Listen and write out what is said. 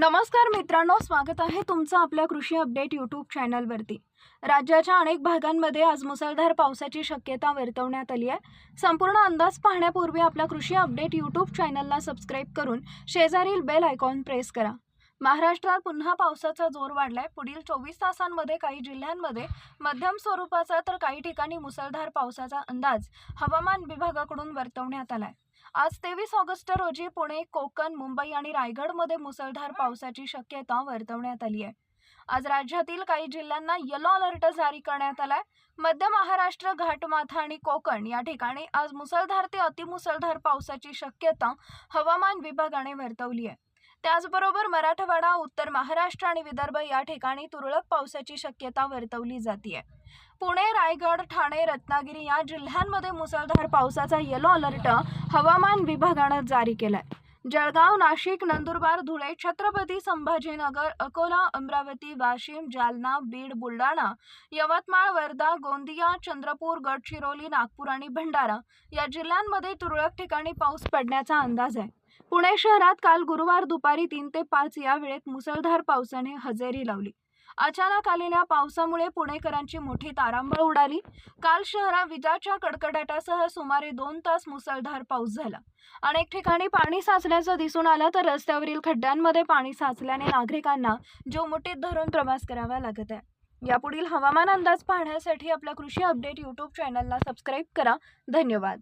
नमस्कार मित्रांनो स्वागत आहे तुमचं आपल्या कृषी अपडेट यूट्यूब चॅनलवरती. राज्याच्या अनेक भागांमध्ये आज मुसळधार पावसाची शक्यता वर्तवण्यात आली आहे. संपूर्ण अंदाज पाहण्यापूर्वी आपल्या कृषी अपडेट यूट्यूब चॅनलला सबस्क्राईब करून शेजारील बेल आयकॉन प्रेस करा. महाराष्ट्रात पुन्हा पावसाचा जोर वाढलाय. पुढील चोवीस तासांमध्ये काही जिल्ह्यांमध्ये मध्यम स्वरूपाचा तर काही ठिकाणी मुसळधार पावसाचा अंदाज हवामान विभागाकडून वर्तवण्यात आला आहे आज तेवीस ऑगस्ट रोजी पुणे कोकण मुंबई आणि रायगडमध्ये मुसळधार पावसाची शक्यता वर्तवण्यात आली आहे. आज राज्यातील काही जिल्ह्यांना येलो अलर्ट जारी करण्यात आलाय. मध्य महाराष्ट्र घाटमाथा आणि कोकण या ठिकाणी आज मुसळधार ते अतिमुसळधार पावसाची शक्यता हवामान विभागाने वर्तवली आहे. त्याचबरोबर मराठवाडा उत्तर महाराष्ट्र आणि विदर्भ या ठिकाणी तुरळक पावसाची शक्यता वर्तवली जाते पुणे रायगड ठाणे रत्नागिरी या जिल्ह्यांमध्ये मुसळधार पावसाचा येलो अलर्ट हवामान विभागानं जारी केलाय. जळगाव नाशिक नंदुरबार धुळे छत्रपती संभाजीनगर अकोला अमरावती वाशिम जालना बीड बुलढाणा यवतमाळ वर्धा गोंदिया चंद्रपूर गडचिरोली नागपूर आणि भंडारा या जिल्ह्यांमध्ये तुरळक ठिकाणी पाऊस पडण्याचा अंदाज आहे. पुणे शहरात काल गुरुवार दुपारी तीन ते पाच या वेळेत मुसळधार पावसाने हजेरी लावली. अचानक आलेल्या पावसामुळे पुणेकरांची मोठी तारांबळ उडाली. काल शहरात विजाच्या कडकडाटासह सुमारे दोन तास मुसळधार पाऊस झाला. अनेक ठिकाणी पाणी साचल्याचं दिसून आलं तर रस्त्यावरील खड्ड्यांमध्ये पाणी साचल्याने नागरिकांना जो मुठीत धरून प्रवास करावा लागत आहे. यापुढील हवामान अंदाज पाहण्यासाठी आपल्या कृषी अपडेट यूट्यूब चॅनलला सबस्क्राईब करा. धन्यवाद.